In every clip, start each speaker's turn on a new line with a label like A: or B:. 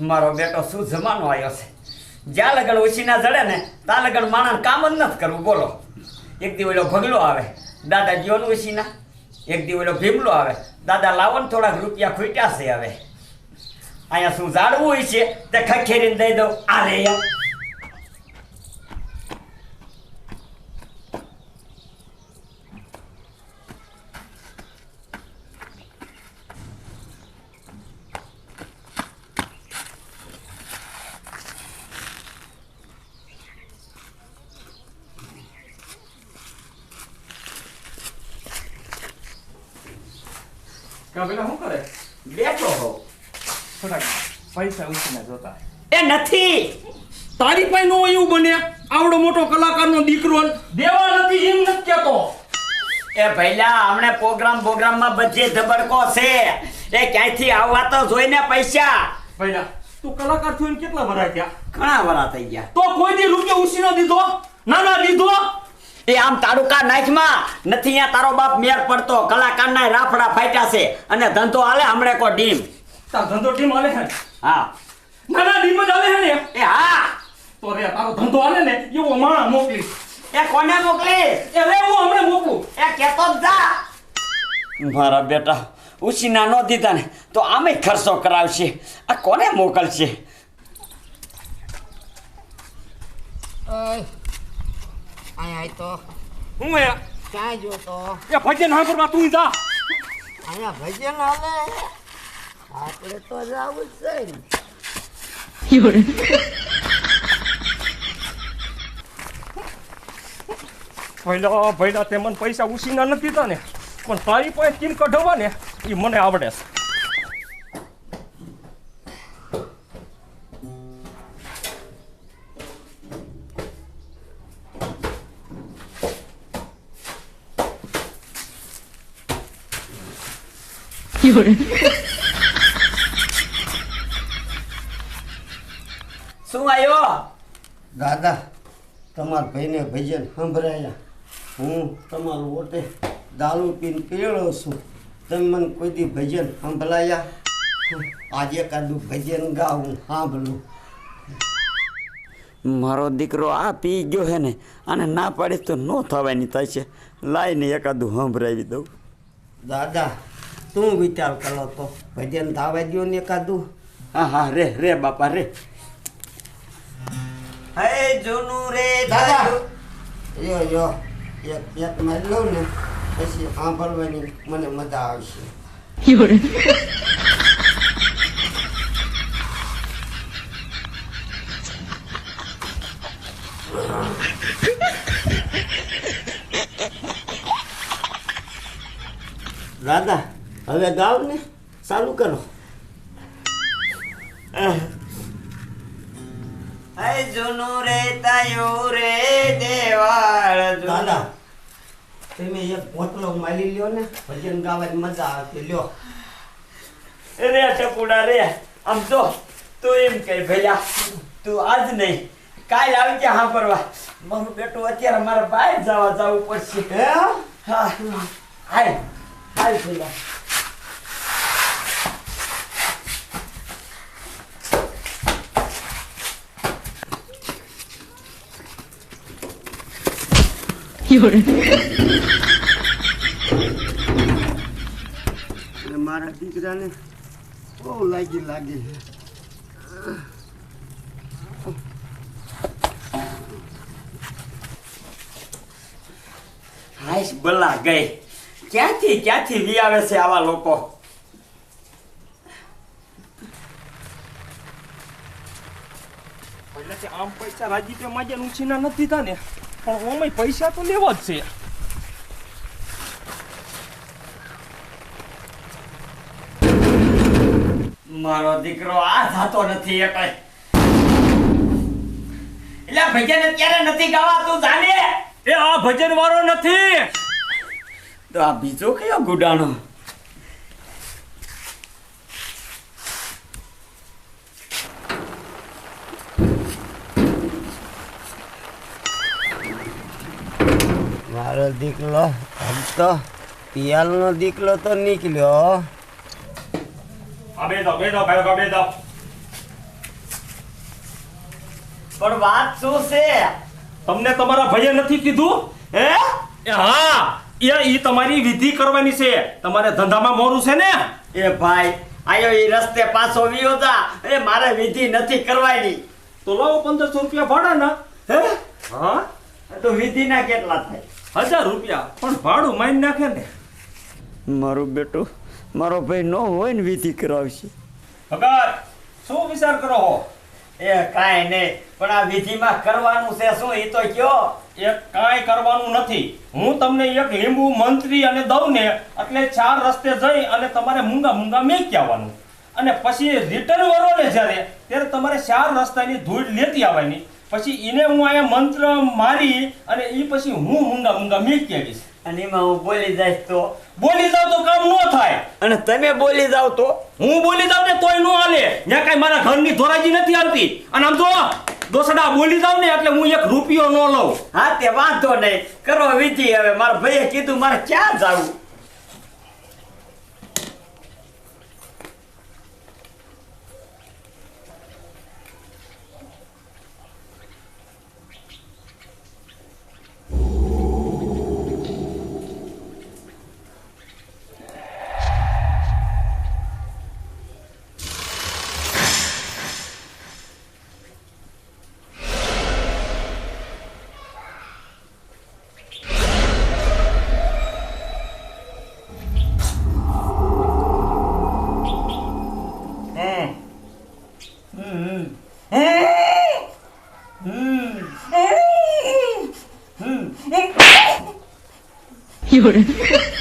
A: મારો બેટો શું જમાનો આવ્યો છે? જ્યાં લગન ઓછીના જડે ને, ત્યાં લગન માણસ કામ જ નથી કરવું, બોલો. એક દી ઓલો ભગલો આવે દાદા જીવન ઓછીના. એક દી ઓલો ભીમલો આવે, દાદા લાવો ને થોડાક રૂપિયા ખૂટ્યા છે હવે. અહીંયા શું ઝાડવું હોય છે, તે ખખેરીને દઈ દઉં. આ રે યાર.
B: કા પેલા શું કરે
A: બેઠો હો
B: થોડાક પૈસા ઉછીને જોતા
A: એ નથી!
B: તારી પાસે નો એવું બને આવડો મોટો કલાકારનો દીકરો દેવા નથી એમ નથી કેતો
A: એ ભઈલા હમણે પ્રોગ્રામ પ્રોગ્રામમાં બધે ધબડકો છે. એ ક્યાંયથી આવવા તો જોઈને પૈસા?
B: ભાઈલા તું કલાકાર થયો કેટલા વરા ત્યાં
A: ઘણા વરા થઈ ગયા.
B: તો કોઈ દી રૂપિયો ઉછીનો દીધો? ના ના દીધો?
A: એ આમ તારુકા નાખમાં નથી અહીંયા તારો બાપ મેર પડતો. કલાકારના રાફડા ફાટ્યા છે અને ધંધો હાલે હમણે કો ડીમ.
B: તાર ધંધો ટીમ હાલે હે
A: હા.
B: ના ના ડીમ જ હાલે હે ને.
A: એ હા.
B: તો રે તારો ધંધો હાલે ને એવો માણસ મોકલી.
A: એ કોને મોકલી?
B: એ રે હું હમણે મોકલું.
A: એ કેતો જ જા. મારા બેટા ઉછીના નો દીધા ને તો આમે ખર્ચો કરાવશે. આ કોને મોકલશે?
C: ઓય અહીંયા તો.
B: હું એ
C: ક્યાં જો તો?
B: એ ભજન સાંભળવા તું જા.
C: અહીંયા ભજન હાલે? આપણે તો જાવું જ છે ને.
B: ભૈલા ભૈલા તે મને પૈસા ઉછીના નથી તા ને પણ તારી પાસે કેમ કઢવા ને એ મને આવડે છે.
A: શું આવ્યો?
D: દાદા તમારા ભાઈને ભજન સંભળાયા. હું તમારું ઓટે દારૂ પીને પીળો છું. તમે મને કોઈ દી ભજન સંભળાયા? આજે કાદું ભજન ગાવું સાંભળું.
A: મારો દીકરો આ પી ગયો હે ને અને ના પાડે તો ન થવાની થાય છે. લાઈને એકાદું સંભળાવી દઉં.
D: દાદા તું વિચાર કરો તો ભજન ધાવા દો ને કાદું
A: હા હા રે રે બાપા રે. હે જૂનું રે
D: દાદા યો યો એક એક મારી લઉં ને પછી સાંભળવાની મને મજા આવશે. દાદા હવે ગાવ ને ચાલુ કરો.
A: જૂનું રે તાયું રે દેવાળ
D: દાદા તમે એક પોટલો માલી લ્યો ને ભજન ગાવાની મજા આવતી લ્યો.
A: રે ટપુડા રે આમ જો તું એમ કહે ભૈયા તું આજ નહીં કાલ આવી ગયા હા પરવા મારું બેટું અત્યારે મારે બહાર જવા જવું પડશે.
D: હે?
A: હા હાય હાય ભૈયા
D: મારા દીકરાને બહુ લાગી લાગે છે.
A: હાઈશ બલા ગઈ. ક્યાંથી ક્યાંથી વી આવે છે આવા લોકો?
B: આમ પૈસા રાજીપે માજે ઉછીના નથી તા ને પણ ઓમે પૈસા તો લેવા જ છે.
A: મારો દીકરો આ થતો નથી એ કઈ. એટલે ભજન અત્યારે નથી ગાવા તું જાને?
B: એ આ ભજન વાળો નથી.
A: તો આ બીજો કયો ગુડાણો?
D: મારો દીકલો આમ તો પિયાલનો દીકલો તો નીકળ્યો.
A: પણ વાત શું છે?
B: તમને તમારા ભાઈએ નથી કીધું?
A: હે?
B: હા એ ઈ તમારી વિધિ કરવાની છે. તમારે ધંધામાં મોરું છે ને?
A: એ ભાઈ આયો એ રસ્તે પાછો વિયો તા. એ મારે વિધિ નથી કરવાની.
B: તો લાવો પંદરસો રૂપિયા ભાડા ના
A: હે?
B: હા?
A: તો વિધિના કેટલા થાય?
B: હજાર રૂપિયા પણ ભાડું મારી નાખે ને.
A: મારું બેટું મારો ભાઈ ન હોય ને વિધિ કરાવશે.
B: ભગત શું વિચાર કરો હો?
A: એ કાંઈ નહીં પણ આ વિધિમાં કરવાનું છે શું? એ તો કયો
B: એ કાંઈ કરવાનું નથી. હું તમને એક લીંબુ મંત્રી અને દઉં ને એટલે ચાર રસ્તે જઈ અને તમારે મૂંગા મૂંગા મેકી આવવાનું. અને પછી રિટર્ન વરો ને જ્યારે ત્યારે તમારે ચાર રસ્તાની ધૂળ લેતી આવવાની. પછી એને હું અહીંયા મંત્ર મારી અને એ પછી હું મૂંગા મૂંગા મીઠ કહેવીશ
A: અને એમાં હું બોલી જાય તો?
B: બોલી જાવ તો કામ ન થાય.
A: અને તમે બોલી જાવ તો?
B: હું બોલી જાવ ને તોય નો હાલે. ત્યાં કાંઈ મારા ઘરની ધોરાજી નથી આવતી. અને આમ તો દોસડા બોલી જાવ ને એટલે હું એક રૂપિયો ન લઉં.
A: હા તે વાંધો નહીં. કરો વિધિ હવે. મારા ભાઈએ કીધું મારે ક્યાં જાવું? Lauren.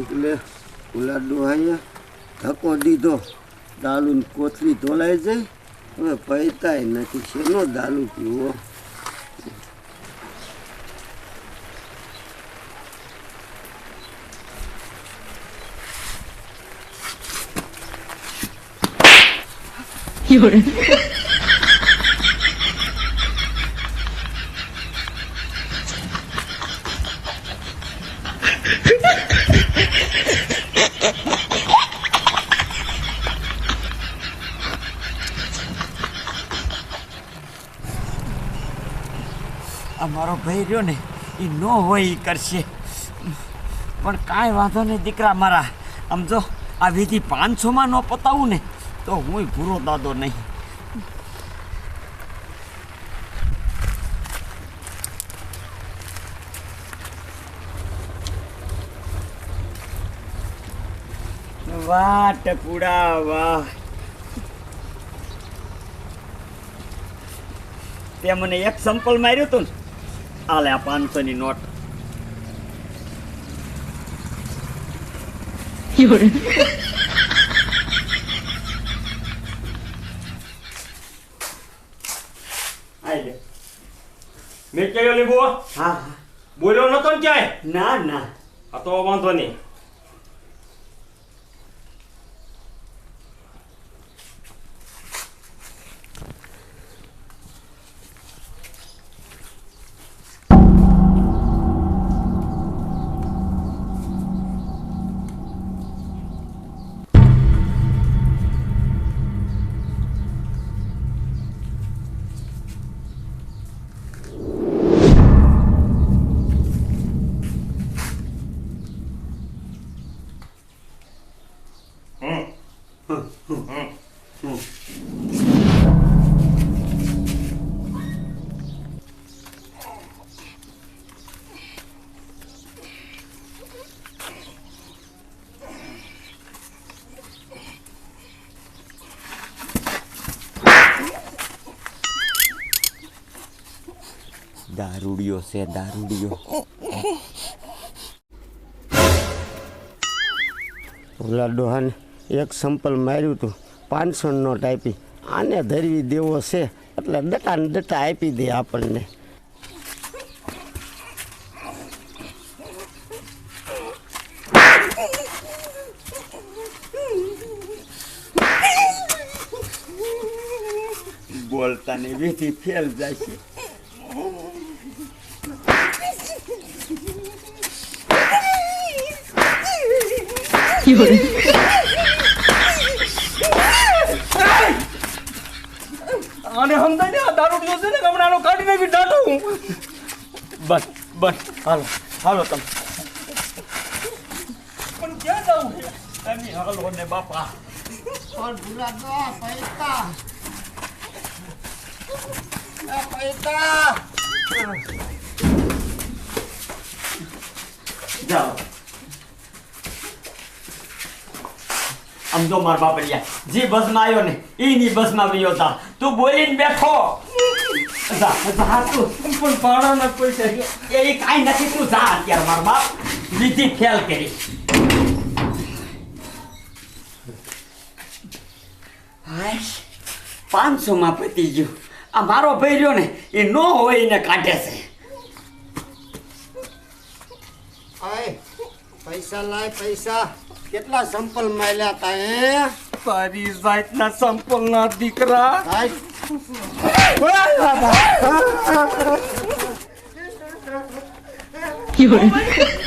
D: એટલે ઓલા ડોહાયા ધક્કો દીધો દાલુની કોથળી ધોલાઈ જાય. હવે પૈતાય નથી, શેનો દારૂ પીવો?
A: આ મારો ભાઈ રહ્યો ને એ ન હોય એ કરશે. પણ કાંઈ વાંધો નહીં દીકરા મારા. આમ જો, આ વિધિ પાંચસોમાં ન પતાવું ને, તો હું ભૂરો દાદો નહીં. વાહ ટપુડા વાહ. તે મને એક સંપલ માર્યું હતું ને. આલે આ પાંચસો ની નોટ.
B: મેં કયો લીંબુ
A: હા હા
B: બોલ્યો નતો ને ક્યાંય
A: ના ના
B: આ તો વાંધો નહીં
A: દારૂડિયો છે દારૂડિયો
D: ઓલા ડોહાને એક સંપલ માર્યું હતું પાંચસો નોટ આપી આને ધરવી દેવો છે. એટલે ડટા ને ડટા આપી દે આપણને.
A: બોલતાની વિધિ ફેલ જાય છે.
B: આને સમજાય ને આ દારૂ પીવો છે ને હમણાં આનો કાઢીને બી દાટું બસ બસ હાલો હાલો તમે. પણ ક્યાં જવું છે?
A: તમે હાલો ને બાપા.
C: પણ ભૂલા દો પૈસા. પૈસા.
A: જાઓ. આમ જો માર બાપડિયા જે બસમાં આવ્યો ને એની બસમાં ગયો તા. તું બોલીને બેઠો. જા જા તું.
B: પણ ભાડાના પૈસા
A: એ કાંઈ નથી તું જા અત્યારે મારો બાપ. વિધિ ફેલ કરી. હાય પાંચસો માં પતી ગયું. આ મારો ભાઈ રહ્યો ને એ નો હોય એને કાઢે છે.
C: આય પૈસા લાય પૈસા. કેટલા સંપલ માર્યા તા હે?
B: તારી જાતના સંપલના દીકરા.
C: હાય.